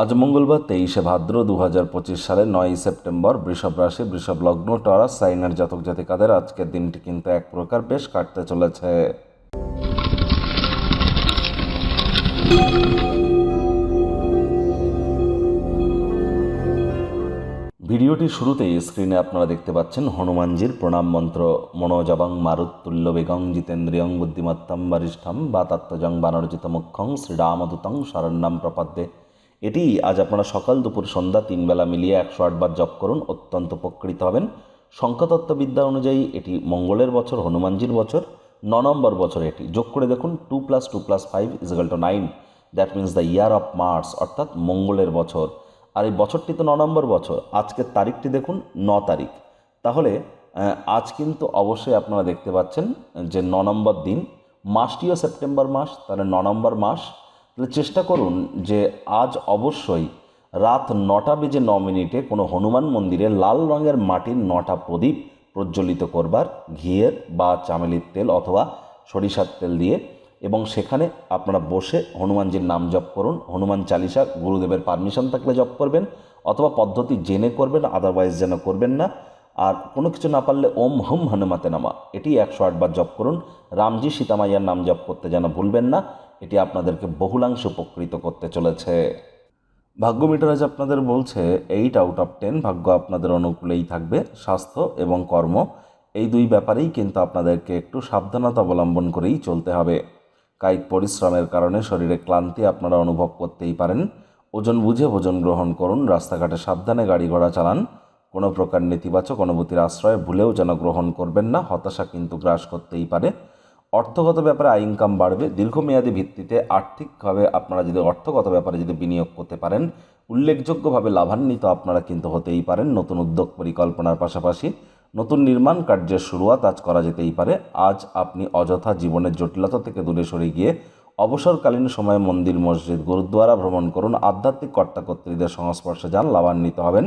আজ মঙ্গলবার তেইশে ভাদ্র দু হাজার পঁচিশ সালের নয়ই সেপ্টেম্বর বৃষভ রাশি, বৃষভ লগ্ন টরাস সাইনের জাতক জাতিকাদের আজকের দিনটি কিন্তু এক প্রকার বেশ কাটতে চলেছে। ভিডিওটি শুরুতেই স্ক্রিনে আপনারা দেখতে পাচ্ছেন হনুমানজির প্রণাম মন্ত্র। মনোজবং মারুত্তুল্য বেগং জিতেন্দ্রিয়ং বুদ্ধিমত্তম বরিষ্ঠম বা তত্ত্বজং বানরজিত মুখ্যং শ্রীরামদূতং শরণ্যাম প্রপদ্যে। এটি আজ আপনারা সকাল দুপুর সন্ধ্যা তিন বেলা মিলিয়ে একশো আটবার জপ করুন, অত্যন্ত উপকৃত হবেন। সংখ্যাতত্ত্ববিদ্যা অনুযায়ী এটি মঙ্গলের বছর, হনুমানজির বছর, ন নম্বর বছর এটি। যোগ করে দেখুন, two plus two plus five is equal to nine. That means the year of Mars অর্থাৎ মঙ্গলের বছর। আর এই বছরটি তো ন নম্বর বছর, আজকের তারিখটি দেখুন, ন তারিখ। তাহলে আজ কিন্তু অবশ্যই আপনারা দেখতে পাচ্ছেন যে ন নম্বর দিন, মাসটিও সেপ্টেম্বর মাস, তাহলে ন নম্বর মাস তাহলে চেষ্টা করুন যে আজ অবশ্যই রাত নটা বেজে ন মিনিটে কোনো হনুমান মন্দিরে লাল রঙের মাটির নটা প্রদীপ প্রজ্বলিত করবার ঘিয়ের বা চামেলির তেল অথবা সরিষার তেল দিয়ে এবং সেখানে আপনারা বসে হনুমানজির নাম জপ করুন, হনুমান চালিসা গুরুদেবের পারমিশন থাকলে জপ করবেন অথবা পদ্ধতি জেনে করবেন আদারওয়াইজ যেন করবেন না। আর কোনো কিছু না পারলে ওম হুম হনুমাতে নামা। এটি একশো আটবার জপ করুন। রামজি সীতামাইয়ার নাম জপ করতে যেন ভুলবেন না, এটি আপনাদেরকে বহুলাংশে উপকৃত করতে চলেছে। ভাগ্য মিটার আজ আপনাদের বলছে এইট আউট অফ টেন ভাগ্য আপনাদের অনুকূলেই থাকবে, স্বাস্থ্য এবং কর্ম। এই দুই ব্যাপারেই কিন্তু আপনাদেরকে একটু সাবধানতা অবলম্বন করেই চলতে হবে। কায়িক পরিশ্রমের কারণে শরীরে ক্লান্তি আপনারা অনুভব করতেই পারেন। ওজন বুঝে ভোজন গ্রহণ করুন, রাস্তাঘাটে সাবধানে গাড়ি ঘোড়া চালান। কোনো প্রকার নেতিবাচক অনুভূতির আশ্রয় ভুলেও যেন গ্রহণ করবেন না, হতাশা কিন্তু গ্রাস করতেই পারে। অর্থগত ব্যাপারে আয় ইনকাম বাড়বে। দীর্ঘমেয়াদী ভিত্তিতে আর্থিকভাবে আপনারা যদি অর্থগত ব্যাপারে যদি বিনিয়োগ করতে পারেন, উল্লেখযোগ্যভাবে লাভান্বিত আপনারা কিন্তু হতেই পারেন। নতুন উদ্যোগ পরিকল্পনার পাশাপাশি নতুন নির্মাণ কার্যের শুরুয়াত আজ করা যেতেই পারে। আজ আপনি অযথা জীবনের জটিলতা থেকে দূরে সরে গিয়ে অবসরকালীন সময়ে মন্দির, মসজিদ, গুরুদ্বারা ভ্রমণ করুন। আধ্যাত্মিক কর্তাকর্ত্রীদের সংস্পর্শে যান, লাভান্বিত হবেন।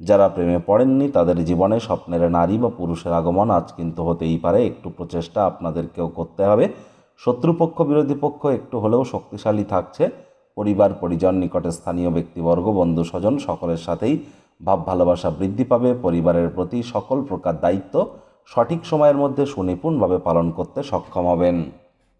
যারা প্রেমে পড়েননি, তাদের জীবনে স্বপ্নের নারী বা পুরুষের আগমন আজ কিন্তু হতেই পারে। একটু প্রচেষ্টা আপনাদেরকেও করতে হবে। শত্রুপক্ষ, বিরোধী পক্ষ একটু হলেও শক্তিশালী থাকছে। পরিবার, পরিজন, নিকটে স্থানীয় ব্যক্তিবর্গ, বন্ধু স্বজন সকলের সাথেই ভাব ভালোবাসা বৃদ্ধি পাবে। পরিবারের প্রতি সকল প্রকার দায়িত্ব সঠিক সময়ের মধ্যে সুনিপুণভাবে পালন করতে সক্ষম হবেন।